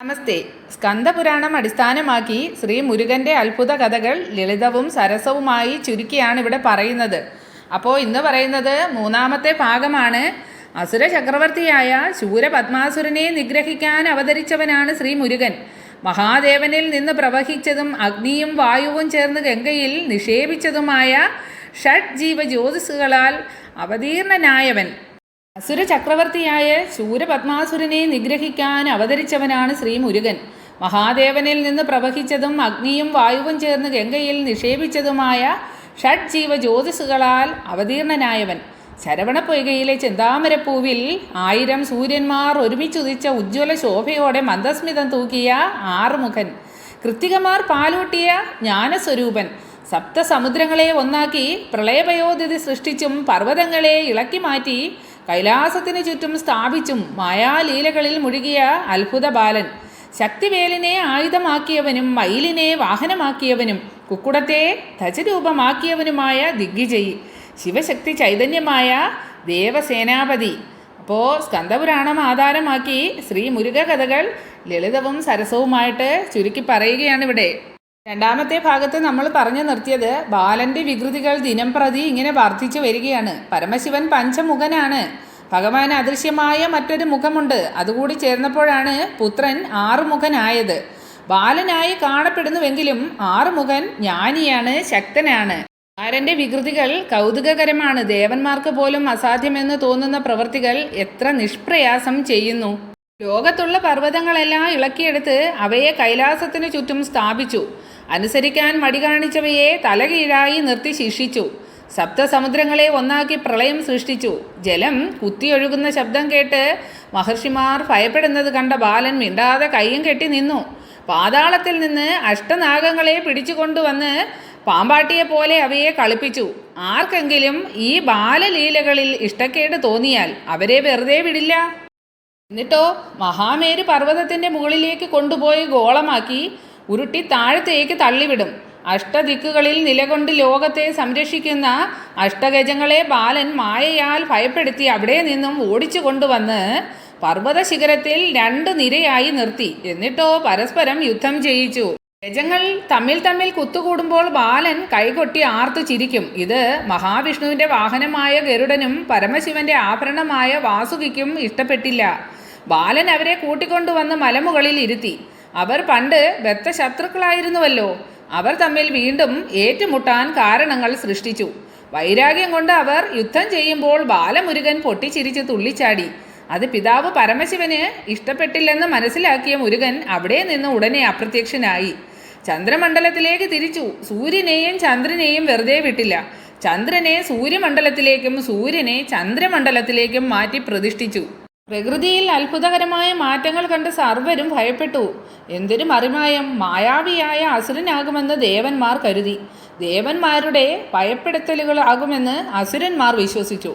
നമസ്തേ. സ്കന്ദപുരാണം അടിസ്ഥാനമാക്കി ശ്രീ മുരുകന്റെ അത്ഭുത കഥകൾ ലളിതവും സരസവുമായി ചുരുക്കിയാണ് ഇവിടെ പറയുന്നത്. അപ്പോൾ ഇന്ന് പറയുന്നത് മൂന്നാമത്തെ ഭാഗമാണ്. അസുര ചക്രവർത്തിയായ ശൂരപത്മാസുരനെ നിഗ്രഹിക്കാൻ അവതരിച്ചവനാണ് ശ്രീ മുരുകൻ. മഹാദേവനിൽ നിന്ന് പ്രവഹിച്ചതും അഗ്നിയും വായുവും ചേർന്ന് ഗംഗയിൽ നിക്ഷേപിച്ചതുമായ ഷഡ് ജീവ ജ്യോതിസുകളാൽ അവതീർണനായവൻ. അസുര ചക്രവർത്തിയായ ശൂരപത്മാസുരനെ നിഗ്രഹിക്കാൻ അവതരിച്ചവനാണ് ശ്രീ മുരുകൻ മഹാദേവനിൽ നിന്ന് പ്രവഹിച്ചതും അഗ്നിയും വായുവും ചേർന്ന് ഗംഗയിൽ നിക്ഷേപിച്ചതുമായ ഷഡ് ജീവ ജ്യോതിസുകളാൽ അവതീർണനായവൻ. ശരവണപ്പൊയ്കയിലെ ചെന്താമരപ്പൂവിൽ ആയിരം സൂര്യന്മാർ ഒരുമിച്ചുദിച്ച ഉജ്ജ്വല ശോഭയോടെ മന്ദസ്മിതം തൂക്കിയ ആറുമുഖൻ. കൃത്തികമാർ പാലൂട്ടിയ ജ്ഞാനസ്വരൂപൻ. സപ്തസമുദ്രങ്ങളെ ഒന്നാക്കി പ്രളയപയോധിതി സൃഷ്ടിച്ചും പർവതങ്ങളെ ഇളക്കി മാറ്റി കൈലാസത്തിന് ചുറ്റും സ്ഥാപിച്ചും മായാലീലകളിൽ മുഴുകിയ അത്ഭുത ബാലൻ ശക്തിവേലിനെ ആയുധമാക്കിയവനും മയിലിനെ വാഹനമാക്കിയവനും കുക്കുടത്തെ ധജരൂപമാക്കിയവനുമായ ദിഗ്വിജയി. ശിവശക്തി ചൈതന്യമായ ദേവസേനാപതി. അപ്പോൾ സ്കന്ദപുരാണം ആധാരമാക്കി ശ്രീ മുരുക കഥകൾ ലളിതവും സരസവുമായിട്ട് ചുരുക്കി പറയുകയാണ് ഇവിടെ. രണ്ടാമത്തെ ഭാഗത്ത് നമ്മൾ പറഞ്ഞു നിർത്തിയത് ബാലന്റെ വികൃതികൾ ദിനം പ്രതി ഇങ്ങനെ വർദ്ധിച്ചു വരികയാണ്. പരമശിവൻ പഞ്ചമുഖനാണ്. ഭഗവാൻ അദൃശ്യമായ മറ്റൊരു മുഖമുണ്ട്. അതുകൂടി ചേർന്നപ്പോഴാണ് പുത്രൻ ആറുമുഖനായത്. ബാലനായി കാണപ്പെടുന്നുവെങ്കിലും ആറുമുഖൻ ജ്ഞാനിയാണ് ശക്തനാണ്. ആരന്റെ വികൃതികൾ കൗതുകകരമാണ്. ദേവന്മാർക്ക് പോലും അസാധ്യമെന്ന് തോന്നുന്ന പ്രവൃത്തികൾ എത്ര നിഷ്പ്രയാസം ചെയ്യുന്നു. ലോകത്തുള്ള പർവതങ്ങളെല്ലാം ഇളക്കിയെടുത്ത് അവയെ കൈലാസത്തിനു ചുറ്റും സ്ഥാപിച്ചു. അനുസരിക്കാൻ മടി കാണിച്ചവയെ തലകീഴായി നിർത്തി ശിക്ഷിച്ചു. സപ്തസമുദ്രങ്ങളെ ഒന്നാക്കി പ്രളയം സൃഷ്ടിച്ചു. ജലം കുത്തിയൊഴുകുന്ന ശബ്ദം കേട്ട് മഹർഷിമാർ ഭയപ്പെടുന്നത് കണ്ട ബാലൻ മിണ്ടാതെ കയ്യും കെട്ടി നിന്നു. പാതാളത്തിൽ നിന്ന് അഷ്ടനാഗങ്ങളെ പിടിച്ചുകൊണ്ടുവന്ന് പാമ്പാട്ടിയെ പോലെ അവയെ കളിപ്പിച്ചു. ആർക്കെങ്കിലും ഈ ബാലലീലകളിൽ ഇഷ്ടക്കേട് തോന്നിയാൽ അവരെ വെറുതെ വിടില്ല. എന്നിട്ടോ മഹാമേരു പർവതത്തിന്റെ മുകളിലേക്ക് കൊണ്ടുപോയി ഗോളമാക്കി ഉരുട്ടി താഴത്തേക്ക് തള്ളിവിടും. അഷ്ടദിക്കുകളിൽ നിലകൊണ്ട് ലോകത്തെ സംരക്ഷിക്കുന്ന അഷ്ടഗജങ്ങളെ ബാലൻ മായയാൽ ഭയപ്പെടുത്തി അവിടെ നിന്നും ഓടിച്ചു കൊണ്ടുവന്ന് പർവത ശിഖരത്തിൽ രണ്ട് നിരയായി നിർത്തി. എന്നിട്ടോ പരസ്പരം യുദ്ധം ചെയ്യിച്ചു. ഗജങ്ങൾ തമ്മിൽ തമ്മിൽ കുത്തുകൂടുമ്പോൾ ബാലൻ കൈകൊട്ടി ആർത്തു ചിരിക്കും. ഇത് മഹാവിഷ്ണുവിന്റെ വാഹനമായ ഗരുഡനും പരമശിവന്റെ ആഭരണമായ വാസുകിക്കും ഇഷ്ടപ്പെട്ടില്ല. ബാലൻ അവരെ കൂട്ടിക്കൊണ്ടുവന്ന് മലമുകളിൽ ഇരുത്തി. അവർ പണ്ട് ബദ്ധ ശത്രുക്കളായിരുന്നുവല്ലോ അവർ തമ്മിൽ വീണ്ടും ഏറ്റുമുട്ടാൻ കാരണങ്ങൾ സൃഷ്ടിച്ചു. വൈരാഗ്യം കൊണ്ട് അവർ യുദ്ധം ചെയ്യുമ്പോൾ ബാലമുരുകൻ പൊട്ടിച്ചിരിച്ച് തുള്ളിച്ചാടി. അത് പിതാവ് പരമശിവന് ഇഷ്ടപ്പെട്ടില്ലെന്ന് മനസ്സിലാക്കിയ മുരുകൻ അവിടെ നിന്ന് ഉടനെ അപ്രത്യക്ഷനായി. ചന്ദ്രമണ്ഡലത്തിലേക്ക് തിരിച്ചു. സൂര്യനെയും ചന്ദ്രനെയും വെറുതെ വിട്ടില്ല. ചന്ദ്രനെ സൂര്യമണ്ഡലത്തിലേക്കും സൂര്യനെ ചന്ദ്രമണ്ഡലത്തിലേക്കും മാറ്റി പ്രതിഷ്ഠിച്ചു. പ്രകൃതിയിൽ അത്ഭുതകരമായ മാറ്റങ്ങൾ കണ്ട് സർവരും ഭയപ്പെട്ടു. എന്തൊരു മറിമായം. മായാവിയായ അസുരനാകുമെന്ന് ദേവന്മാർ കരുതി. ദേവന്മാരുടെ ഭയപ്പെടുത്തലുകൾ ആകുമെന്ന് അസുരന്മാർ വിശ്വസിച്ചു.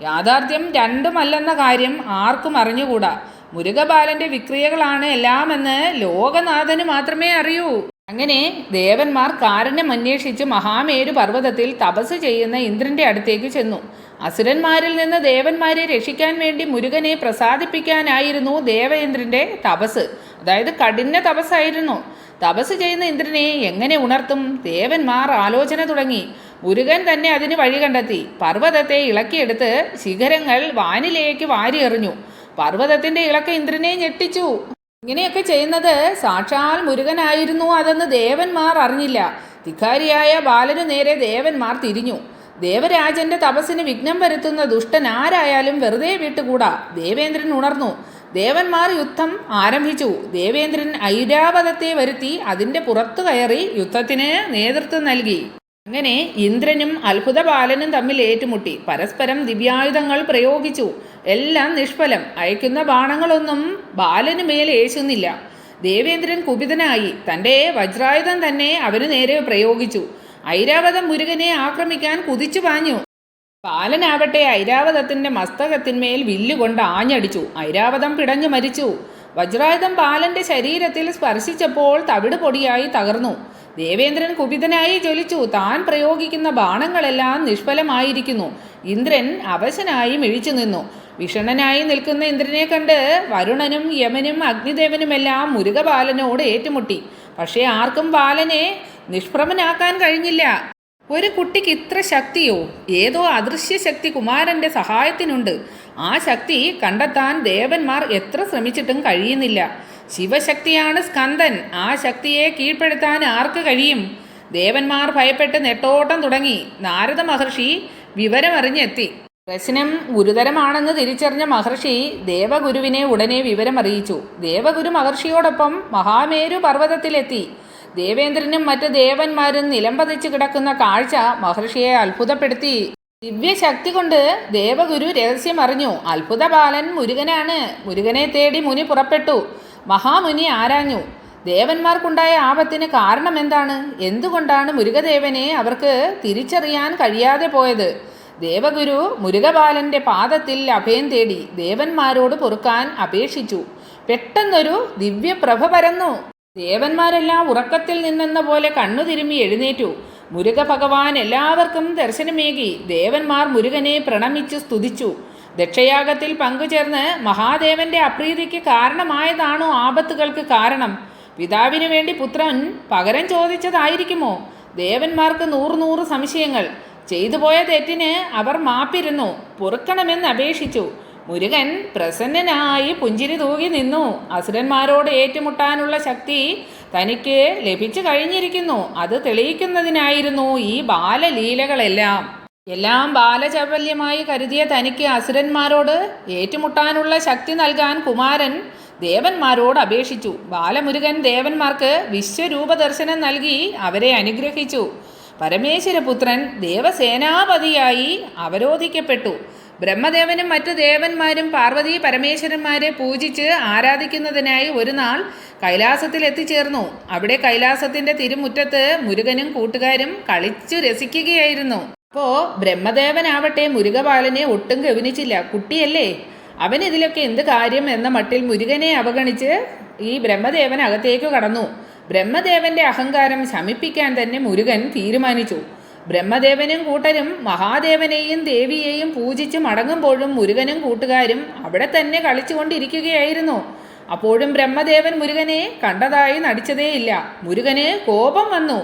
യാഥാർത്ഥ്യം രണ്ടുമല്ലെന്ന കാര്യം ആർക്കും അറിഞ്ഞുകൂടാ. മുരുകബാലന്റെ വിക്രിയകളാണ് എല്ലാമെന്ന് ലോകനാഥന് മാത്രമേ അറിയൂ. അങ്ങനെ ദേവന്മാർ കാരണ്യം അന്വേഷിച്ച് മഹാമേരു പർവതത്തിൽ തപസ് ചെയ്യുന്ന ഇന്ദ്രന്റെ അടുത്തേക്ക് ചെന്നു. അസുരന്മാരിൽ നിന്ന് ദേവന്മാരെ രക്ഷിക്കാൻ വേണ്ടി മുരുകനെ പ്രസാദിപ്പിക്കാനായിരുന്നു ദേവേന്ദ്രന്റെ തപസ്. അതായത് കഠിന തപസ്സായിരുന്നു. തപസ് ചെയ്യുന്ന ഇന്ദ്രനെ എങ്ങനെ ഉണർത്തും? ദേവന്മാർ ആലോചന തുടങ്ങി. മുരുകൻ തന്നെ അതിന് വഴി കണ്ടെത്തി. പർവതത്തെ ഇളക്കിയെടുത്ത് ശിഖരങ്ങൾ വാനിലേക്ക് വാരി എറിഞ്ഞു പർവതത്തിന്റെ ഇളക്ക ഇന്ദ്രനെ ഞെട്ടിച്ചു. ഇങ്ങനെയൊക്കെ ചെയ്യുന്നത് സാക്ഷാൽ മുരുകനായിരുന്നു അതെന്ന് ദേവന്മാർ അറിഞ്ഞില്ല. ധിക്കാരിയായ ബാലനു നേരെ ദേവന്മാർ തിരിഞ്ഞു. ദേവരാജന്റെ തപസ്സിന് വിഘ്നം വരുത്തുന്ന ദുഷ്ടൻ ആരായാലും വെറുതെ വിട്ടുകൂടാ ദേവേന്ദ്രൻ ഉണർന്നു. ദേവന്മാർ യുദ്ധം ആരംഭിച്ചു. ദേവേന്ദ്രൻ ഐരാവതത്തെ വരുത്തി അതിന്റെ പുറത്തു കയറി യുദ്ധത്തിന് നേതൃത്വം നൽകി. അങ്ങനെ ഇന്ദ്രനും അത്ഭുത ബാലനും തമ്മിൽ ഏറ്റുമുട്ടി. പരസ്പരം ദിവ്യായുധങ്ങൾ പ്രയോഗിച്ചു. എല്ലാം നിഷ്ഫലം. അയക്കുന്ന ബാണങ്ങളൊന്നും ബാലന് മേൽ ഏശുന്നില്ല. ദേവേന്ദ്രൻ കുപിതനായി. തന്റെ വജ്രായുധം തന്നെ അവന് നേരെ പ്രയോഗിച്ചു. ഐരാവതം മുരുകനെ ആക്രമിക്കാൻ കുതിച്ചു പാഞ്ഞു. ബാലനാവട്ടെ ഐരാവതത്തിന്റെ മസ്തകത്തിന്മേൽ വില്ലുകൊണ്ട് ആഞ്ഞടിച്ചു. ഐരാവതം പിടഞ്ഞു മരിച്ചു. വജ്രായുധം ബാലന്റെ ശരീരത്തിൽ സ്പർശിച്ചപ്പോൾ തവിട് പൊടിയായി തകർന്നു. ദേവേന്ദ്രൻ കുപിതനായി ജ്വലിച്ചു. താൻ പ്രയോഗിക്കുന്ന ബാണങ്ങളെല്ലാം നിഷ്ഫലമായിരിക്കുന്നു. ഇന്ദ്രൻ അവശനായി മിഴിച്ചു നിന്നു. വിഷണനായി നിൽക്കുന്ന ഇന്ദ്രനെ കണ്ട് വരുണനും യമനും അഗ്നിദേവനുമെല്ലാം മുരുകബാലനോട് ഏറ്റുമുട്ടി. പക്ഷേ ആർക്കും ബാലനെ നിഷ്പ്രമനാക്കാൻ കഴിഞ്ഞില്ല. ഒരു കുട്ടിക്ക് ഇത്ര ശക്തിയോ? ഏതോ അദൃശ്യ ശക്തി കുമാരന്റെ സഹായത്തിനുണ്ട്. ആ ശക്തി കണ്ടെത്താൻ ദേവന്മാർ എത്ര ശ്രമിച്ചിട്ടും കഴിയുന്നില്ല. ശിവശക്തിയാണ് സ്കന്ദൻ. ആ ശക്തിയെ കീഴ്പ്പെടുത്താൻ ആർക്ക് കഴിയും? ദേവന്മാർ ഭയപ്പെട്ട് നെട്ടോട്ടം തുടങ്ങി. നാരദ മഹർഷി വിവരമറിഞ്ഞെത്തി. പ്രശ്നം ഗുരുതരമാണെന്ന് തിരിച്ചറിഞ്ഞ മഹർഷി ദേവഗുരുവിനെ ഉടനെ വിവരമറിയിച്ചു. ദേവഗുരു മഹർഷിയോടൊപ്പം മഹാമേരു പർവതത്തിലെത്തി. ദേവേന്ദ്രനും മറ്റ് ദേവന്മാരും നിലംപതിച്ച് കിടക്കുന്ന കാഴ്ച മഹർഷിയെ അത്ഭുതപ്പെടുത്തി. ദിവ്യശക്തി കൊണ്ട് ദേവഗുരു രഹസ്യം അറിഞ്ഞു അത്ഭുതബാലൻ മുരുകനാണ്. മുരുകനെ തേടി മുനി പുറപ്പെട്ടു. മഹാമുനി ആരാഞ്ഞു? ദേവന്മാർക്കുണ്ടായ ആപത്തിന് കാരണം എന്താണ്? എന്തുകൊണ്ടാണ് മുരുകദേവനെ അവർക്ക് തിരിച്ചറിയാൻ കഴിയാതെ പോയത്? ദേവഗുരു മുരുകബാലന്റെ പാദത്തിൽ അഭയം തേടി ദേവന്മാരോട് പൊറുക്കാൻ അപേക്ഷിച്ചു. പെട്ടെന്നൊരു ദിവ്യപ്രഭ പരന്നു. ദേവന്മാരെല്ലാം ഉറക്കത്തിൽ നിന്നെന്ന പോലെ കണ്ണു തിരുമ്മി എഴുന്നേറ്റു. മുരുക ഭഗവാൻ എല്ലാവർക്കും ദർശനമേകി ദേവന്മാർ മുരുകനെ പ്രണമിച്ച് സ്തുതിച്ചു. ദക്ഷയാഗത്തിൽ പങ്കുചേർന്ന് മഹാദേവന്റെ അപ്രീതിക്ക് കാരണമായതാണോ ആപത്തുകൾക്ക് കാരണം? പിതാവിനു വേണ്ടി പുത്രൻ പകരം ചോദിച്ചതായിരിക്കുമോ? ദേവന്മാർക്ക് നൂറ് നൂറ് സംശയങ്ങൾ. ചെയ്തുപോയ തെറ്റിന് അവർ മാപ്പിരുന്നു. പൊറുക്കണമെന്ന് അപേക്ഷിച്ചു. മുരുകൻ പ്രസന്നനായി പുഞ്ചിരി തൂകി നിന്നു. അസുരന്മാരോട് ഏറ്റുമുട്ടാനുള്ള ശക്തി തനിക്ക് ലഭിച്ചു കഴിഞ്ഞിരിക്കുന്നു. അത് തെളിയിക്കുന്നതിനായിരുന്നു ഈ ബാലലീലകളെല്ലാം. എല്ലാം ബാലചാബല്യമായി കരുതിയ തനിക്ക് അസുരന്മാരോട് ഏറ്റുമുട്ടാനുള്ള ശക്തി നൽകാൻ കുമാരൻ ദേവന്മാരോട് അപേക്ഷിച്ചു. ബാലമുരുകൻ ദേവന്മാർക്ക് വിശ്വരൂപ ദർശനം നൽകി അവരെ അനുഗ്രഹിച്ചു. പരമേശ്വരപുത്രൻ ദേവസേനാപതിയായി അവരോധിക്കപ്പെട്ടു. ബ്രഹ്മദേവനും മറ്റു ദേവന്മാരും പാർവതി പരമേശ്വരന്മാരെ പൂജിച്ച് ആരാധിക്കുന്നതിനായി ഒരു നാൾ കൈലാസത്തിൽ എത്തിച്ചേർന്നു. അവിടെ കൈലാസത്തിന്റെ തിരുമുറ്റത്ത് മുരുകനും കൂട്ടുകാരും കളിച്ചു രസിക്കുകയായിരുന്നു. അപ്പോ ബ്രഹ്മദേവനാവട്ടെ മുരുകപാലനെ ഒട്ടും ഗവനിച്ചില്ല കുട്ടിയല്ലേ? അവൻ ഇതിലൊക്കെ എന്ത് കാര്യം എന്ന മട്ടിൽ മുരുകനെ അവഗണിച്ച് ഈ ബ്രഹ്മദേവൻ അകത്തേക്ക് കടന്നു. ബ്രഹ്മദേവന്റെ അഹങ്കാരം ശമിപ്പിക്കാൻ തന്നെ മുരുകൻ തീരുമാനിച്ചു. ബ്രഹ്മദേവനും കൂട്ടരും മഹാദേവനെയും ദേവിയെയും പൂജിച്ച് മടങ്ങുമ്പോഴും മുരുകനും കൂട്ടുകാരും അവിടെ തന്നെ കളിച്ചുകൊണ്ടിരിക്കുകയായിരുന്നു. അപ്പോഴും ബ്രഹ്മദേവൻ മുരുകനെ കണ്ടതായി നടിച്ചതേയില്ല. മുരുകന് കോപം വന്നു.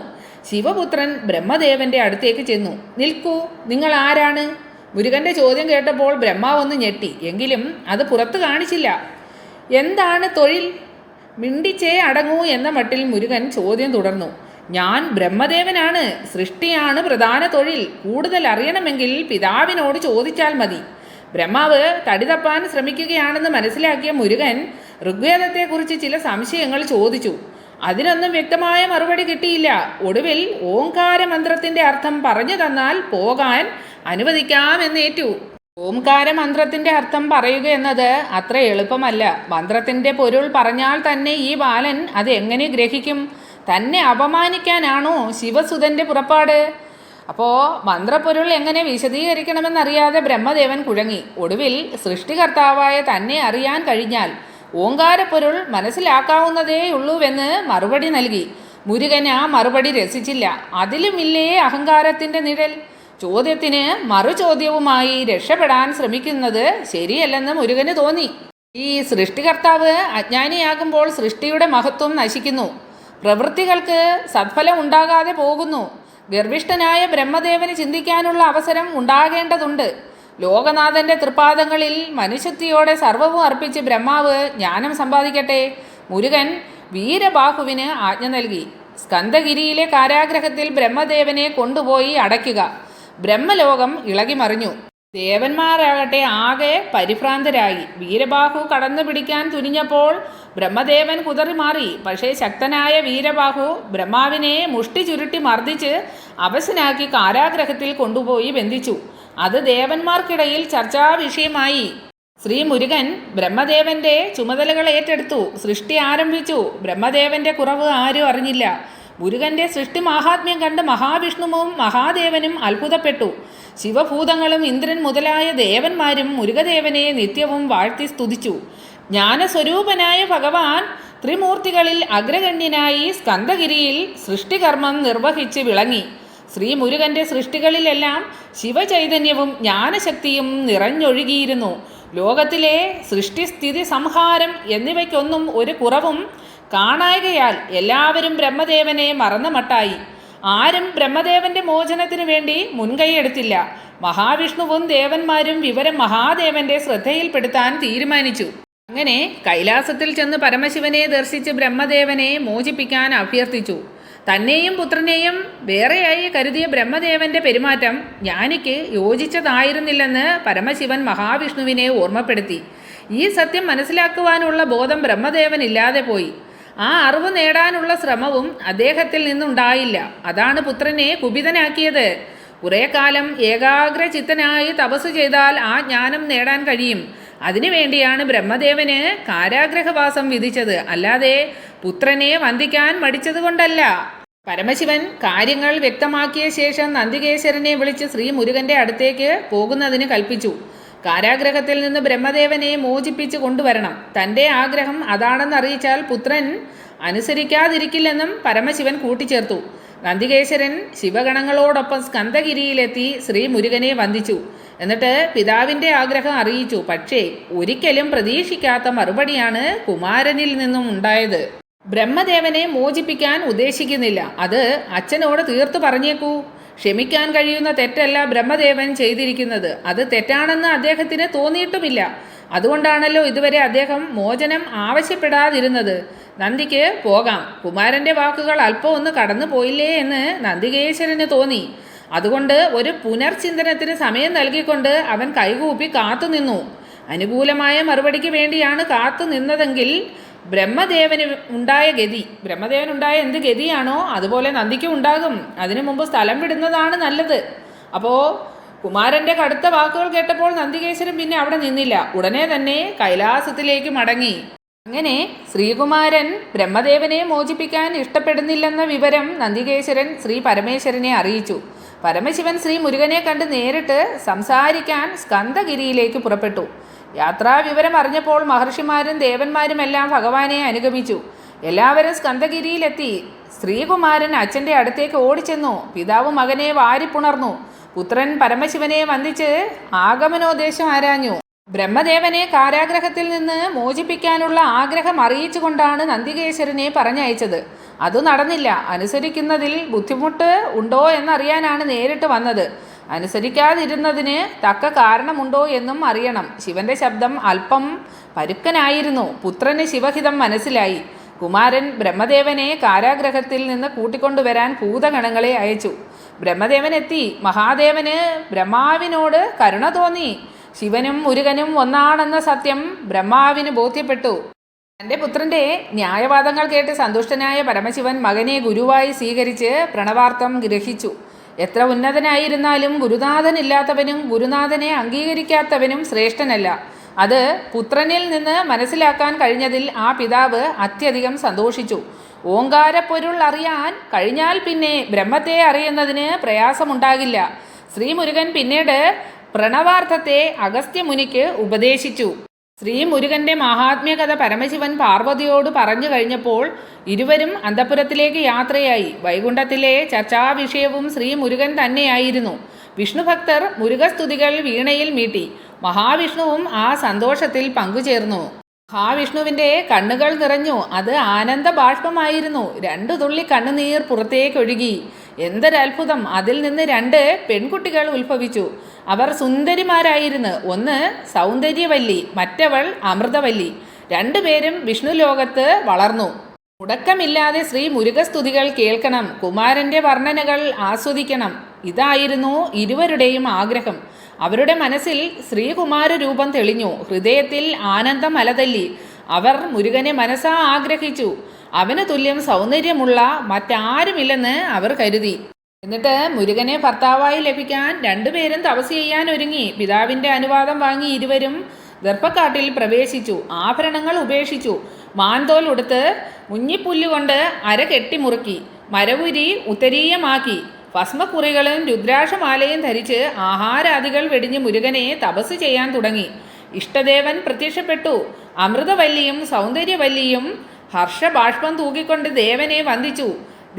ശിവപുത്രൻ ബ്രഹ്മദേവന്റെ അടുത്തേക്ക് ചെന്നു. നിൽക്കൂ നിങ്ങൾ ആരാണ്? മുരുകന്റെ ചോദ്യം കേട്ടപ്പോൾ ബ്രഹ്മാവൊന്ന് ഞെട്ടി. എങ്കിലും അത് പുറത്തു കാണിച്ചില്ല. എന്താണ് തൊഴിൽ? മിണ്ടിച്ചേ അടങ്ങൂ എന്ന മട്ടിൽ മുരുകൻ ചോദ്യം തുടർന്നു. ഞാൻ ബ്രഹ്മദേവനാണ്. സൃഷ്ടിയാണ് പ്രധാന തൊഴിൽ. കൂടുതൽ അറിയണമെങ്കിൽ പിതാവിനോട് ചോദിച്ചാൽ മതി. ബ്രഹ്മാവ് തടി തപ്പാൻ ശ്രമിക്കുകയാണെന്ന് മനസ്സിലാക്കിയ മുരുകൻ ഋഗ്വേദത്തെക്കുറിച്ച് ചില സംശയങ്ങൾ ചോദിച്ചു. അതിനൊന്നും വ്യക്തമായ മറുപടി കിട്ടിയില്ല. ഒടുവിൽ ഓംകാര മന്ത്രത്തിന്റെ അർത്ഥം പറഞ്ഞു തന്നാൽ പോകാൻ അനുവദിക്കാമെന്നേറ്റു. ഓംകാര മന്ത്രത്തിന്റെ അർത്ഥം പറയുക എന്നത് അത്ര എളുപ്പമല്ല. മന്ത്രത്തിന്റെ പൊരുൾ പറഞ്ഞാൽ തന്നെ ഈ ബാലൻ അത് എങ്ങനെ ഗ്രഹിക്കും? തന്നെ അപമാനിക്കാനാണോ ശിവസുതന്റെ പുറപ്പാട്? അപ്പോൾ മന്ത്രപ്പൊരുൾ എങ്ങനെ വിശദീകരിക്കണമെന്നറിയാതെ ബ്രഹ്മദേവൻ കുഴങ്ങി. ഒടുവിൽ സൃഷ്ടികർത്താവായ തന്നെ അറിയാൻ കഴിഞ്ഞാൽ ഓങ്കാരപ്പൊരുൾ മനസ്സിലാക്കാവുന്നതേയുള്ളൂവെന്ന് മറുപടി നൽകി. മുരുകൻ ആ മറുപടി രസിച്ചില്ല. അതിലുമില്ലേ അഹങ്കാരത്തിന്റെ നിഴൽ? ചോദ്യത്തിന് മറുചോദ്യവുമായി രക്ഷപ്പെടാൻ ശ്രമിക്കുന്നത് ശരിയല്ലെന്ന് മുരുകന് തോന്നി. ഈ സൃഷ്ടികർത്താവ് അജ്ഞാനിയാകുമ്പോൾ സൃഷ്ടിയുടെ മഹത്വം നശിക്കുന്നു. പ്രവൃത്തികൾക്ക് സത്ഫലം ഉണ്ടാകാതെ പോകുന്നു. ഗർഭിഷ്ഠനായ ബ്രഹ്മദേവന് ചിന്തിക്കാനുള്ള അവസരം ഉണ്ടാകേണ്ടതുണ്ട്. ലോകനാഥന്റെ തൃപ്പാദങ്ങളിൽ മനുഷ്യത്തിയോടെ സർവവും അർപ്പിച്ച് ബ്രഹ്മാവ് ജ്ഞാനം സമ്പാദിക്കട്ടെ. മുരുകൻ വീരബാഹുവിന് ആജ്ഞ നൽകി. സ്കന്ദഗിരിയിലെ കാരാഗ്രഹത്തിൽ ബ്രഹ്മദേവനെ കൊണ്ടുപോയി അടയ്ക്കുക. ബ്രഹ്മലോകം ഇളകിമറിഞ്ഞു. ദേവന്മാരാകട്ടെ ആകെ പരിഭ്രാന്തരായി. വീരബാഹു കടന്നു പിടിക്കാൻ തുനിഞ്ഞപ്പോൾ ബ്രഹ്മദേവൻ കുതറി മാറി പക്ഷേ ശക്തനായ വീരബാഹു ബ്രഹ്മാവിനെ മുഷ്ടി ചുരുട്ടി മർദ്ദിച്ച് അവശനാക്കി കാരാഗ്രഹത്തിൽ കൊണ്ടുപോയി ബന്ധിച്ചു. അത് ദേവന്മാർക്കിടയിൽ ചർച്ചാ വിഷയമായി ശ്രീ മുരുകൻ ബ്രഹ്മദേവന്റെ ചുമതലകൾ ഏറ്റെടുത്തു സൃഷ്ടി ആരംഭിച്ചു. ബ്രഹ്മദേവന്റെ കുറവ് ആരും അറിഞ്ഞില്ല. മുരുകന്റെ സൃഷ്ടി മാഹാത്മ്യം കണ്ട് മഹാവിഷ്ണുവും മഹാദേവനും അത്ഭുതപ്പെട്ടു. ശിവഭൂതങ്ങളും ഇന്ദ്രൻ മുതലായ ദേവന്മാരും മുരുകദേവനെ നിത്യവും വാഴ്ത്തി സ്തുതിച്ചു. ജ്ഞാനസ്വരൂപനായ ഭഗവാൻ ത്രിമൂർത്തികളിൽ അഗ്രഗണ്യനായി സ്കന്ദഗിരിയിൽ സൃഷ്ടികർമ്മം നിർവഹിച്ച് വിളങ്ങി. ശ്രീ മുരുകന്റെ സൃഷ്ടികളിലെല്ലാം ശിവചൈതന്യവും ജ്ഞാനശക്തിയും നിറഞ്ഞൊഴുകിയിരുന്നു. ലോകത്തിലെ സൃഷ്ടിസ്ഥിതി സംഹാരം എന്നിവയ്ക്കൊന്നും ഒരു കുറവും കാണായകയാൽ എല്ലാവരും ബ്രഹ്മദേവനെ മറന്ന മട്ടായി ആരും ബ്രഹ്മദേവന്റെ മോചനത്തിനു വേണ്ടി മുൻകൈയെടുത്തില്ല. മഹാവിഷ്ണുവും ദേവന്മാരും വിവരം മഹാദേവന്റെ ശ്രദ്ധയിൽപ്പെടുത്താൻ തീരുമാനിച്ചു. അങ്ങനെ കൈലാസത്തിൽ ചെന്ന് പരമശിവനെ ദർശിച്ച് ബ്രഹ്മദേവനെ മോചിപ്പിക്കാൻ അഭ്യർത്ഥിച്ചു. തന്നെയും പുത്രനെയും വേറെയായി കരുതിയ ബ്രഹ്മദേവന്റെ പെരുമാറ്റം ജ്ഞാനിക്ക് യോജിച്ചതായിരുന്നില്ലെന്ന് പരമശിവൻ മഹാവിഷ്ണുവിനെ ഓർമ്മപ്പെടുത്തി. ഈ സത്യം മനസ്സിലാക്കുവാനുള്ള ബോധം ബ്രഹ്മദേവൻ ഇല്ലാതെ പോയി. ആ അറിവ് നേടാനുള്ള ശ്രമവും അദ്ദേഹത്തിൽ നിന്നുണ്ടായില്ല. അതാണ് പുത്രനെ കുപിതനാക്കിയത്. കുറേ കാലം ഏകാഗ്രചിത്തനായി തപസ് ചെയ്താൽ ആ ജ്ഞാനം നേടാൻ കഴിയും. അതിനുവേണ്ടിയാണ് ബ്രഹ്മദേവന് കാരാഗ്രഹവാസം വിധിച്ചത്. അല്ലാതെ പുത്രനെ വന്ദിക്കാൻ മടിച്ചതുകൊണ്ടല്ല പരമശിവൻ കാര്യങ്ങൾ വ്യക്തമാക്കിയ ശേഷം നന്ദികേശ്വരനെ വിളിച്ച് ശ്രീ മുരുകന്റെ അടുത്തേക്ക് പോകുന്നതിന് കൽപ്പിച്ചു. കാരാഗ്രഹത്തിൽ നിന്ന് ബ്രഹ്മദേവനെ മോചിപ്പിച്ചു കൊണ്ടുവരണം. തന്റെ ആഗ്രഹം അതാണെന്ന് അറിയിച്ചാൽ പുത്രൻ അനുസരിക്കാതിരിക്കില്ലെന്നും പരമശിവൻ കൂട്ടിച്ചേർത്തു. നന്ദികേശ്വരൻ ശിവഗണങ്ങളോടൊപ്പം സ്കന്ദഗിരിയിലെത്തി ശ്രീ മുരുകനെ വന്ദിച്ചു. എന്നിട്ട് പിതാവിന്റെ ആഗ്രഹം അറിയിച്ചു. പക്ഷേ ഒരിക്കലും പ്രതീക്ഷിക്കാത്ത മറുപടിയാണ് കുമാരനിൽ നിന്നും ഉണ്ടായത്. ബ്രഹ്മദേവനെ മോചിപ്പിക്കാൻ ഉദ്ദേശിക്കുന്നില്ല. അത് അച്ഛനോട് തീർത്തു പറഞ്ഞേക്കൂ. ക്ഷമിക്കാൻ കഴിയുന്ന തെറ്റല്ല ബ്രഹ്മദേവൻ ചെയ്തിരിക്കുന്നത്. അത് തെറ്റാണെന്ന് അദ്ദേഹത്തിന് തോന്നിയിട്ടുമില്ല. അതുകൊണ്ടാണല്ലോ ഇതുവരെ അദ്ദേഹം മോചനം ആവശ്യപ്പെടാതിരുന്നത്. നന്ദിക്ക് പോകാം. കുമാരന്റെ വാക്കുകൾ അല്പം ഒന്ന് കടന്നു പോയില്ലേ എന്ന് നന്ദികേശ്വരന് തോന്നി. അതുകൊണ്ട് ഒരു പുനർചിന്തനത്തിന് സമയം നൽകിക്കൊണ്ട് അവൻ കൈകൂപ്പി കാത്തുനിന്നു അനുകൂലമായ മറുപടിക്ക് വേണ്ടിയാണ് കാത്തു നിന്നതെങ്കിൽ ബ്രഹ്മദേവന് ഉണ്ടായ ഗതി. ബ്രഹ്മദേവൻ ഉണ്ടായ എന്ത് ഗതിയാണോ അതുപോലെ നന്ദിക്കും ഉണ്ടാകും. അതിനു മുമ്പ് സ്ഥലം വിടുന്നതാണ് നല്ലത്. അപ്പോൾ കുമാരന്റെ കടുത്ത വാക്കുകൾ കേട്ടപ്പോൾ നന്ദികേശ്വരൻ പിന്നെ അവിടെ നിന്നില്ല. ഉടനെ തന്നെ കൈലാസത്തിലേക്ക് മടങ്ങി. അങ്ങനെ ശ്രീകുമാരൻ ബ്രഹ്മദേവനെ മോചിപ്പിക്കാൻ ഇഷ്ടപ്പെടുന്നില്ലെന്ന വിവരം നന്ദികേശ്വരൻ ശ്രീ പരമേശ്വരനെ അറിയിച്ചു. പരമശിവൻ ശ്രീ മുരുകനെ കണ്ട് നേരിട്ട് സംസാരിക്കാൻ സ്കന്ദഗിരിയിലേക്ക് പുറപ്പെട്ടു. യാത്രാ വിവരം അറിഞ്ഞപ്പോൾ മഹർഷിമാരും ദേവന്മാരുമെല്ലാം ഭഗവാനെ അനുഗമിച്ചു. എല്ലാവരും സ്കന്ദഗിരിയിലെത്തി. ശ്രീകുമാരൻ അച്ഛന്റെ അടുത്തേക്ക് ഓടിച്ചെന്നു. പിതാവ് മകനെ വാരിപ്പുണർന്നു. പുത്രൻ പരമശിവനെ വന്ദിച്ച് ആഗമനോദ്ദേശം ആരാഞ്ഞു. ബ്രഹ്മദേവനെ കാരാഗ്രഹത്തിൽ നിന്ന് മോചിപ്പിക്കാനുള്ള ആഗ്രഹം അറിയിച്ചുകൊണ്ടാണ് നന്ദികേശ്വരനെ പറഞ്ഞയച്ചത്. അത് നടന്നില്ല. അനുസരിക്കുന്നതിൽ ബുദ്ധിമുട്ട് ഉണ്ടോ എന്നറിയാനാണ് നേരിട്ട് വന്നത്. അനുസരിക്കാതിരുന്നതിന് തക്ക കാരണമുണ്ടോ എന്നും അറിയണം. ശിവന്റെ ശബ്ദം അല്പം പരുക്കനായിരുന്നു. പുത്രന് ശിവഹിതം മനസ്സിലായി. കുമാരൻ ബ്രഹ്മദേവനെ കാരാഗ്രഹത്തിൽ നിന്ന് കൂട്ടിക്കൊണ്ടുവരാൻ ഭൂതഗണങ്ങളെ അയച്ചു. ബ്രഹ്മദേവനെത്തി. മഹാദേവന് ബ്രഹ്മാവിനോട് കരുണ തോന്നി. ശിവനും മുരുകനും ഒന്നാണെന്ന സത്യം ബ്രഹ്മാവിന് ബോധ്യപ്പെട്ടു. തന്റെ പുത്രന്റെ ന്യായവാദങ്ങൾ കേട്ട് സന്തുഷ്ടനായ പരമശിവൻ മകനെ ഗുരുവായി സ്വീകരിച്ച് പ്രണവാർത്ഥം ഗ്രഹിച്ചു. എത്ര ഉന്നതനായിരുന്നാലും ഗുരുനാഥനില്ലാത്തവനും ഗുരുനാഥനെ അംഗീകരിക്കാത്തവനും ശ്രേഷ്ഠനല്ല. അത് പുത്രനിൽ നിന്ന് മനസ്സിലാക്കാൻ കഴിഞ്ഞതിൽ ആ പിതാവ് അത്യധികം സന്തോഷിച്ചു. ഓങ്കാരപ്പൊരുൾ അറിയാൻ കഴിഞ്ഞാൽ പിന്നെ ബ്രഹ്മത്തെ അറിയുന്നതിന് പ്രയാസമുണ്ടാകില്ല. ശ്രീമുരുകൻ പിന്നീട് പ്രണവാർത്ഥത്തെ അഗസ്ത്യമുനിക്ക് ഉപദേശിച്ചു. ശ്രീ മുരുകന്റെ മഹാത്മ്യകഥ പരമശിവൻ പാർവതിയോട് പറഞ്ഞു കഴിഞ്ഞപ്പോൾ ഇരുവരും അന്തപുരത്തിലേക്ക് യാത്രയായി. വൈകുണ്ഠത്തിലെ ചർച്ചാവിഷയവും ശ്രീ മുരുകൻ തന്നെയായിരുന്നു. വിഷ്ണുഭക്തർ മുരുകസ്തുതികൾ വീണയിൽ മീട്ടി. മഹാവിഷ്ണുവും ആ സന്തോഷത്തിൽ പങ്കുചേർന്നു. മഹാവിഷ്ണുവിന്റെ കണ്ണുകൾ നിറഞ്ഞു. അത് ആനന്ദ ബാഷ്പമായിരുന്നു രണ്ടു തുള്ളി കണ്ണുനീർ പുറത്തേക്കൊഴുകി. എന്തൊരത്ഭുതം. അതിൽ നിന്ന് രണ്ട് പെൺകുട്ടികൾ ഉത്ഭവിച്ചു. അവർ സുന്ദരിമാരായിരുന്നു. ഒന്ന് സൗന്ദര്യവല്ലി മറ്റവൾ അമൃതവല്ലി. രണ്ടുപേരും വിഷ്ണു ലോകത്ത് വളർന്നു. മുടക്കമില്ലാതെ ശ്രീ മുരുകസ്തുതികൾ കേൾക്കണം. കുമാരന്റെ വർണനകൾ ആസ്വദിക്കണം. ഇതായിരുന്നു ഇരുവരുടെയും ആഗ്രഹം. അവരുടെ മനസ്സിൽ ശ്രീകുമാര രൂപം തെളിഞ്ഞു. ഹൃദയത്തിൽ ആനന്ദം അലതല്ലി അവർ മുരുകനെ മനസ്സാ ആഗ്രഹിച്ചു. അവന് തുല്യം സൗന്ദര്യമുള്ള മറ്റാരുമില്ലെന്ന് അവർ കരുതി. എന്നിട്ട് മുരുകനെ ഭർത്താവായി ലഭിക്കാൻ രണ്ടുപേരും തപസ് ചെയ്യാൻ ഒരുങ്ങി. പിതാവിന്റെ അനുവാദം വാങ്ങി ഇരുവരും ദർഭക്കാട്ടിൽ പ്രവേശിച്ചു. ആഭരണങ്ങൾ ഉപേക്ഷിച്ചു. മാന്തോൽ ഉടുത്ത് മുഞ്ഞിപ്പുല്ലുകൊണ്ട് അര കെട്ടിമുറുക്കി മരവുരി ഉത്തരീയമാക്കി. ഭസ്മക്കുറികളും രുദ്രാക്ഷമാലയും ധരിച്ച് ആഹാരാദികൾ വെടിഞ്ഞ് മുരുകനെ തപസ് ചെയ്യാൻ തുടങ്ങി. ഇഷ്ടദേവൻ പ്രത്യക്ഷപ്പെട്ടു. അമൃതവല്ലിയും സൗന്ദര്യവല്ലിയും ഹർഷബാഷ്പം തൂക്കിക്കൊണ്ട് ദേവനെ വന്ദിച്ചു.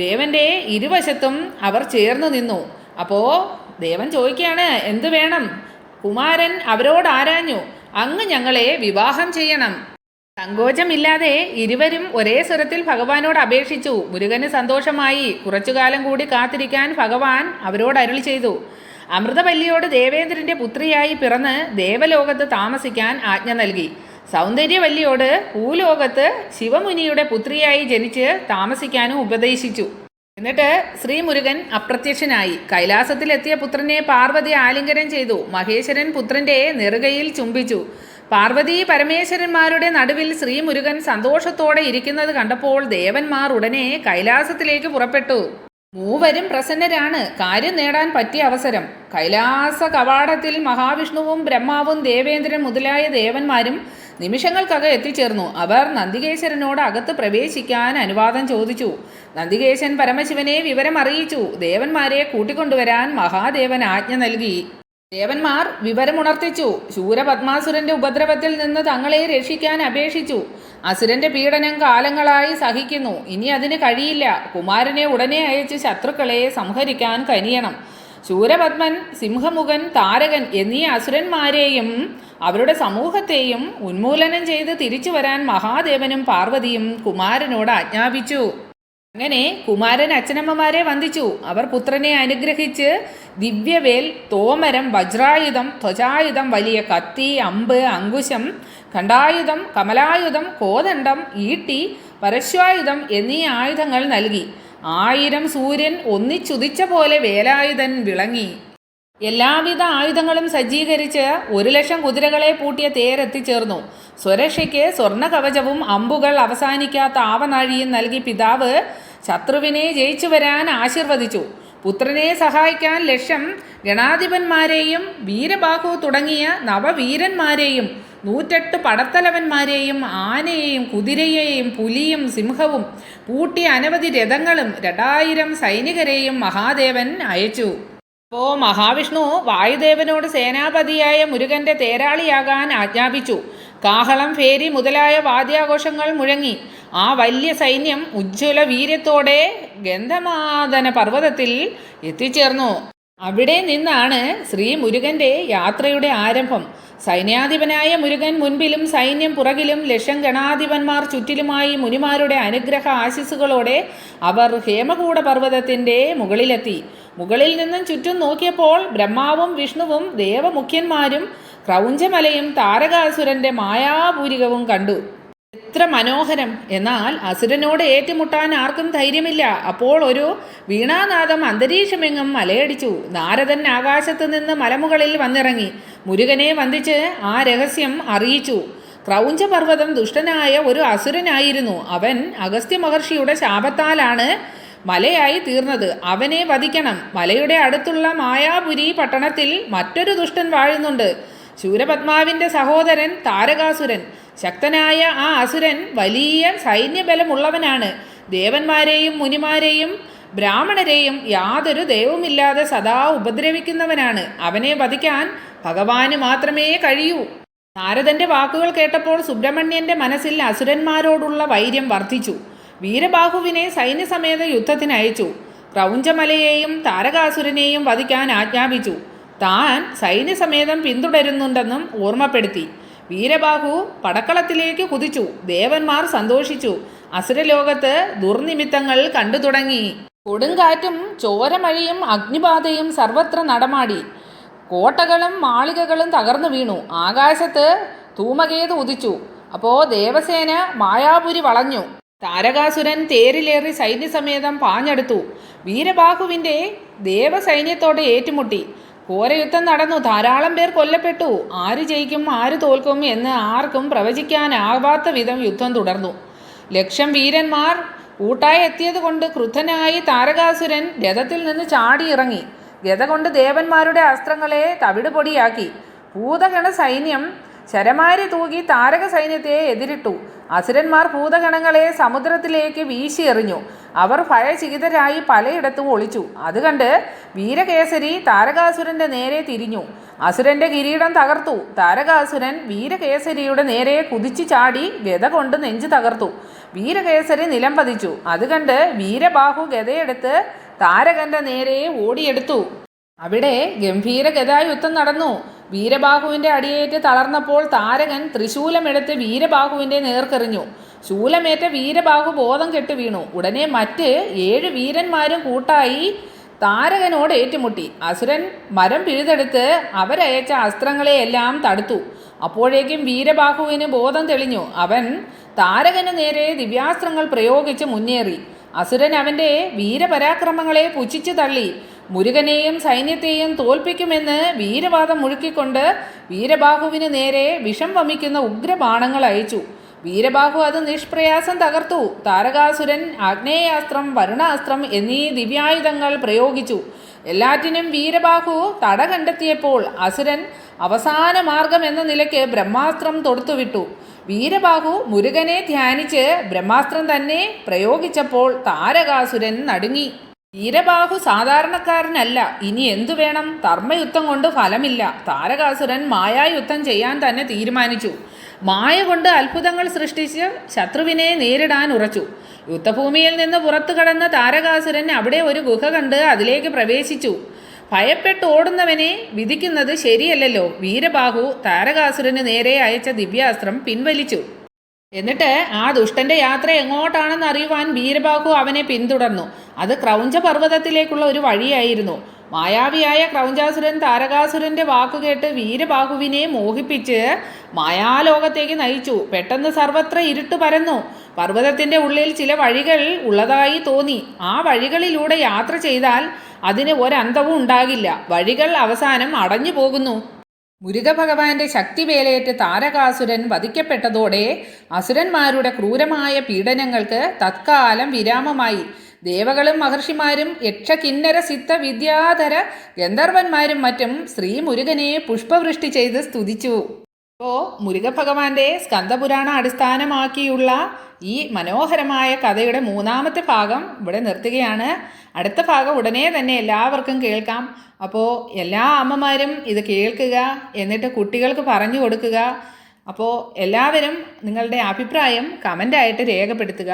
ദേവന്റെ ഇരുവശത്തും അവർ ചേർന്നു നിന്നു. അപ്പോൾ ദേവൻ ചോദിക്കുകയാണ് എന്തു വേണം? കുമാരൻ അവരോട് ആരാഞ്ഞു അങ്ങ് ഞങ്ങളെ വിവാഹം ചെയ്യണം. സങ്കോചമില്ലാതെ ഇരുവരും ഒരേ സ്വരത്തിൽ ഭഗവാനോട് അപേക്ഷിച്ചു. മുരുകന് സന്തോഷമായി കുറച്ചുകാലം കൂടി കാത്തിരിക്കാൻ ഭഗവാൻ അവരോട് അരുളി ചെയ്തു. അമൃതവല്ലിയോട് ദേവേന്ദ്രന്റെ പുത്രിയായി പിറന്ന് ദേവലോകത്ത് താമസിക്കാൻ ആജ്ഞ നൽകി. സൗന്ദര്യവല്ലിയോട് ഭൂലോകത്ത് ശിവമുനിയുടെ പുത്രിയായി ജനിച്ച് താമസിക്കാനും ഉപദേശിച്ചു. എന്നിട്ട് ശ്രീ മുരുകൻ അപ്രത്യക്ഷനായി. കൈലാസത്തിലെത്തിയ പുത്രനെ പാർവതി ആലിംഗനം ചെയ്തു. മഹേശ്വരൻ പുത്രന്റെ നെറുകയിൽ ചുംബിച്ചു. പാർവതി പരമേശ്വരന്മാരുടെ നടുവിൽ ശ്രീ മുരുകൻ സന്തോഷത്തോടെ ഇരിക്കുന്നത് കണ്ടപ്പോൾ ദേവന്മാർ ഉടനെ കൈലാസത്തിലേക്ക് പുറപ്പെട്ടു. മൂവരും പ്രസന്നരാണ്. കാര്യം നേടാൻ പറ്റിയ അവസരം. കൈലാസ കവാടത്തിൽ മഹാവിഷ്ണുവും ബ്രഹ്മാവും ദേവേന്ദ്രൻ മുതലായ ദേവന്മാരും നിമിഷങ്ങൾക്കകം എത്തിച്ചേർന്നു. അവർ നന്ദികേശ്വരനോട് അകത്ത് പ്രവേശിക്കാൻ അനുവാദം ചോദിച്ചു. നന്ദികേശൻ പരമശിവനെ വിവരം അറിയിച്ചു. ദേവന്മാരെ കൂട്ടിക്കൊണ്ടുവരാൻ മഹാദേവൻ ആജ്ഞ നൽകി. ദേവന്മാർ വിവരമുണർത്തിച്ചു. ശൂരപത്മാസുരന്റെ ഉപദ്രവത്തിൽ നിന്ന് തങ്ങളെ രക്ഷിക്കാൻ അപേക്ഷിച്ചു. അസുരന്റെ പീഡനം കാലങ്ങളായി സഹിക്കുന്നു. ഇനി അതിന് കഴിയില്ല. കുമാരനെ ഉടനെ അയച്ച് ശത്രുക്കളെ സംഹരിക്കാൻ കനിയണം. ശൂരപത്മൻ സിംഹമുഖൻ താരകൻ എന്നീ അസുരന്മാരെയും അവരുടെ സമൂഹത്തെയും ഉന്മൂലനം ചെയ്ത് തിരിച്ചു വരാൻ മഹാദേവനും പാർവതിയും കുമാരനോട് ആജ്ഞാപിച്ചു. അങ്ങനെ കുമാരൻ അച്ഛനമ്മമാരെ വന്ദിച്ചു. അവർ പുത്രനെ അനുഗ്രഹിച്ച് ദിവ്യവേൽ തോമരം വജ്രായുധം ധ്വജായുധം വലിയ കത്തി അമ്പ് അങ്കുശം ഖണ്ഡായുധം കമലായുധം കോദണ്ഡം ഈട്ടി പരശ്വായുധം എന്നീ ആയുധങ്ങൾ നൽകി. ആയിരം സൂര്യൻ ഒന്നിച്ചുദിച്ച പോലെ വേലായുധൻ വിളങ്ങി. എല്ലാവിധ ആയുധങ്ങളും സജ്ജീകരിച്ച് ഒരു ലക്ഷം കുതിരകളെ പൂട്ടിയ തേരെത്തിച്ചേർന്നു. സ്വരക്ഷയ്ക്ക് സ്വർണ കവചവും അമ്പുകൾ അവസാനിക്കാത്ത ആവനാഴിയും നൽകി പിതാവ് ശത്രുവിനെ ജയിച്ചു വരാൻ ആശീർവദിച്ചു. പുത്രനെ സഹായിക്കാൻ ലക്ഷം ഗണാധിപന്മാരെയും വീരബാഹു തുടങ്ങിയ നവവീരന്മാരെയും നൂറ്റെട്ട് പടത്തലവന്മാരെയും ആനയെയും കുതിരയെയും പുലിയും സിംഹവും പൂട്ടിയ അനവധി രഥങ്ങളും രണ്ടായിരം സൈനികരെയും മഹാദേവൻ അയച്ചു. അപ്പോൾ മഹാവിഷ്ണു വായുദേവനോട് സേനാപതിയായ മുരുകന്റെ തേരാളിയാകാൻ ആജ്ഞാപിച്ചു. കാഹളം ഫേരി മുതലായ വാദ്യാഘോഷങ്ങൾ മുഴങ്ങി. ആ വലിയ സൈന്യം ഉജ്ജ്വല വീര്യത്തോടെ ഗന്ധമാതന പർവതത്തിൽ എത്തിച്ചേർന്നു. അവിടെ നിന്നാണ് ശ്രീ മുരുകന്റെ യാത്രയുടെ ആരംഭം. സൈന്യാധിപനായ മുരുകൻ മുൻപിലും സൈന്യം പുറകിലും ലക്ഷം ഗണാധിപന്മാർ ചുറ്റിലുമായി മുനിമാരുടെ അനുഗ്രഹ ആശിസുകളോടെ അവർ ഹേമകൂട പർവതത്തിന്റെ മുകളിലെത്തി. മുകളിൽ നിന്നും ചുറ്റും നോക്കിയപ്പോൾ ബ്രഹ്മാവും വിഷ്ണുവും ദേവമുഖ്യന്മാരും ക്രൗഞ്ചമലയും താരകാസുരന്റെ മായാപൂരികവും കണ്ടു. എത്ര മനോഹരം. എന്നാൽ അസുരനോട് ഏറ്റുമുട്ടാൻ ആർക്കും ധൈര്യമില്ല. അപ്പോൾ ഒരു വീണാനാദം അന്തരീക്ഷമെങ്ങും മലയടിച്ചു. നാരദൻ ആകാശത്ത് നിന്ന് മലമുകളിൽ വന്നിറങ്ങി. മുരുകനെ വന്ദിച്ച് ആ രഹസ്യം അറിയിച്ചു. ക്രൗഞ്ചപർവതം ദുഷ്ടനായ ഒരു അസുരനായിരുന്നു. അവൻ അഗസ്ത്യ മഹർഷിയുടെ ശാപത്താലാണ് മലയായി തീർന്നത്. അവനെ വധിക്കണം. മലയുടെ അടുത്തുള്ള മായാപുരി പട്ടണത്തിൽ മറ്റൊരു ദുഷ്ടൻ വാഴുന്നുണ്ട്. ശൂരപത്മാവിന്റെ സഹോദരൻ താരകാസുരൻ. ശക്തനായ ആ അസുരൻ വലിയ സൈന്യബലമുള്ളവനാണ്. ദേവന്മാരെയും മുനിമാരെയും ബ്രാഹ്മണരെയും യാതൊരു ദൈവമില്ലാതെ സദാ ഉപദ്രവിക്കുന്നവനാണ്. അവനെ വധിക്കാൻ ഭഗവാന് മാത്രമേ കഴിയൂ. നാരദന്റെ വാക്കുകൾ കേട്ടപ്പോൾ സുബ്രഹ്മണ്യന്റെ മനസ്സിൽ അസുരന്മാരോടുള്ള വൈര്യം വർദ്ധിച്ചു. വീരബാഹുവിനെ സൈന്യസമേത യുദ്ധത്തിന് അയച്ചു. ക്രൗഞ്ചമലയെയും താരകാസുരനെയും വധിക്കാൻ ആജ്ഞാപിച്ചു. താൻ സൈന്യസമേതം പിന്തുടരുന്നുണ്ടെന്നും ഓർമ്മപ്പെടുത്തി. വീരബാഹു പടക്കളത്തിലേക്ക് കുതിച്ചു. ദേവന്മാർ സന്തോഷിച്ചു. അസുരലോകത്ത് ദുർനിമിത്തങ്ങൾ കണ്ടു തുടങ്ങി. കൊടുങ്കാറ്റും ചോരമഴയും അഗ്നിബാധയും സർവത്ര നടമാടി. കോട്ടകളും മാളികകളും തകർന്നു വീണു. ആകാശത്ത് ധൂമകേത് ഉദിച്ചു. അപ്പോൾ ദേവസേന മായാപുരി വളഞ്ഞു. താരകാസുരൻ തേരിലേറി സൈന്യസമേതം പാഞ്ഞെടുത്തു. വീരബാഹുവിന്റെ ദേവസൈന്യത്തോടെ ഏറ്റുമുട്ടി. ഘോരയുദ്ധം നടന്നു. ധാരാളം പേർ കൊല്ലപ്പെട്ടു. ആര് ജയിക്കും ആര് തോൽക്കും എന്ന് ആർക്കും പ്രവചിക്കാനാവാത്ത വിധം യുദ്ധം തുടർന്നു. ലക്ഷം വീരന്മാർ കൂട്ടായി എത്തിയത് കൊണ്ട് ക്രുദ്ധനായി താരകാസുരൻ രഥത്തിൽ നിന്ന് ചാടിയിറങ്ങി ഗത കൊണ്ട് ദേവന്മാരുടെ അസ്ത്രങ്ങളെ തവിടുപൊടിയാക്കി. ഭൂതഗണ സൈന്യം ശരമാരി തൂകി താരക സൈന്യത്തെ എതിരിട്ടു. അസുരന്മാർ ഭൂതഗണങ്ങളെ സമുദ്രത്തിലേക്ക് വീശിയെറിഞ്ഞു അവർ ഭയചികിതരായി പലയിടത്തും ഒളിച്ചു. അത് കണ്ട് വീരകേസരി താരകാസുരന്റെ നേരെ തിരിഞ്ഞു. അസുരന്റെ കിരീടം തകർത്തു. താരകാസുരൻ വീരകേസരിയുടെ നേരെ കുതിച്ചു ചാടി ഗത കൊണ്ട് നെഞ്ചു തകർത്തു. വീരകേസരി നിലം പതിച്ചു. അത് കണ്ട് വീരബാഹു ഗതയെടുത്ത് താരകന്റെ നേരെ ഓടിയെടുത്തു. അവിടെ ഗംഭീര ഗതായുദ്ധം നടന്നു. വീരബാഹുവിന്റെ അടിയേറ്റ് തളർന്നപ്പോൾ താരകൻ ത്രിശൂലമെടുത്ത് വീരബാഹുവിന്റെ നേർക്കെറിഞ്ഞു. ശൂലമേറ്റ വീരബാഹു ബോധം കെട്ട് വീണു. ഉടനെ മറ്റ് ഏഴ് വീരന്മാരും കൂട്ടായി താരകനോട് ഏറ്റുമുട്ടി. അസുരൻ മരം പിഴുതെടുത്ത് അവരയച്ച അസ്ത്രങ്ങളെയെല്ലാം തടുത്തു. അപ്പോഴേക്കും വീരബാഹുവിന് ബോധം തെളിഞ്ഞു. അവൻ താരകന് നേരെ ദിവ്യാസ്ത്രങ്ങൾ പ്രയോഗിച്ച് മുന്നേറി. അസുരൻ അവന്റെ വീരപരാക്രമങ്ങളെ പുച്ഛിച്ചു തള്ളി. മുരുകനെയും സൈന്യത്തെയും തോൽപ്പിക്കുമെന്ന് വീരവാദം മുഴുക്കിക്കൊണ്ട് വീരബാഹുവിന് നേരെ വിഷം വമിക്കുന്ന ഉഗ്രബാണങ്ങൾ അയച്ചു. വീരബാഹു അത് നിഷ്പ്രയാസം തകർത്തു. താരകാസുരൻ ആഗ്നേയാസ്ത്രം വരുണാസ്ത്രം എന്നീ ദിവ്യായുധങ്ങൾ പ്രയോഗിച്ചു. എല്ലാറ്റിനും വീരബാഹു തട കണ്ടെത്തിയപ്പോൾ അസുരൻ അവസാന മാർഗം എന്ന നിലയ്ക്ക് ബ്രഹ്മാസ്ത്രം തൊടുത്തുവിട്ടു. വീരബാഹു മുരുകനെ ധ്യാനിച്ച് ബ്രഹ്മാസ്ത്രം തന്നെ പ്രയോഗിച്ചപ്പോൾ താരകാസുരൻ നടുങ്ങി. വീരബാഹു സാധാരണക്കാരനല്ല. ഇനി എന്തു വേണം? ധർമ്മയുദ്ധം കൊണ്ട് ഫലമില്ല. താരകാസുരൻ മായായുദ്ധം ചെയ്യാൻ തന്നെ തീരുമാനിച്ചു. മായ കൊണ്ട് അത്ഭുതങ്ങൾ സൃഷ്ടിച്ച് ശത്രുവിനെ നേരിടാൻ ഉറച്ചു. യുദ്ധഭൂമിയിൽ നിന്ന് പുറത്തു കടന്ന താരകാസുരൻ അവിടെ ഒരു ഗുഹ കണ്ട് അതിലേക്ക് പ്രവേശിച്ചു. ഭയപ്പെട്ട് ഓടുന്നവനെ വിധിക്കുന്നത് ശരിയല്ലല്ലോ. വീരബാഹു താരകാസുരന് നേരെ അയച്ച ദിവ്യാസ്ത്രം പിൻവലിച്ചു. എന്നിട്ട് ആ ദുഷ്ടന്റെ യാത്ര എങ്ങോട്ടാണെന്ന് അറിയുവാൻ വീരബാഹു അവനെ പിന്തുടർന്നു. അത് ക്രൗഞ്ച പർവതത്തിലേക്കുള്ള ഒരു വഴിയായിരുന്നു. മായാവിയായ ക്രൗഞ്ചാസുരൻ താരകാസുരന്റെ വാക്കുകേട്ട് വീരബാഹുവിനെ മോഹിപ്പിച്ച് മായാലോകത്തേക്ക് നയിച്ചു. പെട്ടെന്ന് സർവത്ര ഇരുട്ട് പരന്നു. പർവതത്തിന്റെ ഉള്ളിൽ ചില വഴികൾ ഉള്ളതായി തോന്നി. ആ വഴികളിലൂടെ യാത്ര ചെയ്താൽ അതിന് ഒരന്തവും ഉണ്ടാകില്ല. വഴികൾ അവസാനം അടഞ്ഞു പോകുന്നു മുരുകഭഗവാന്റെ ശക്തിവേലയേറ്റ് താരകാസുരൻ വധിക്കപ്പെട്ടതോടെ അസുരന്മാരുടെ ക്രൂരമായ പീഡനങ്ങൾക്ക് തത്കാലം വിരാമമായി. ദേവകളും മഹർഷിമാരും യക്ഷകിന്നര സിദ്ധ വിദ്യാധര ഗന്ധർവന്മാരും മറ്റും ശ്രീ മുരുകനെ പുഷ്പവൃഷ്ടി ചെയ്ത് സ്തുതിച്ചു. ഇപ്പോൾ മുരുകഭഗവാന്റെ സ്കന്ദപുരാണ അടിസ്ഥാനമാക്കിയുള്ള ഈ മനോഹരമായ കഥയുടെ മൂന്നാമത്തെ ഭാഗം ഇവിടെ നിർത്തുകയാണ്. അടുത്ത ഭാഗം ഉടനെ തന്നെ എല്ലാവർക്കും കേൾക്കാം. അപ്പോൾ എല്ലാ അമ്മമാരും ഇത് കേൾക്കുക എന്നിട്ട് കുട്ടികൾക്ക് പറഞ്ഞു കൊടുക്കുക. അപ്പോൾ എല്ലാവരും നിങ്ങളുടെ അഭിപ്രായം കമന്റായിട്ട് രേഖപ്പെടുത്തുക.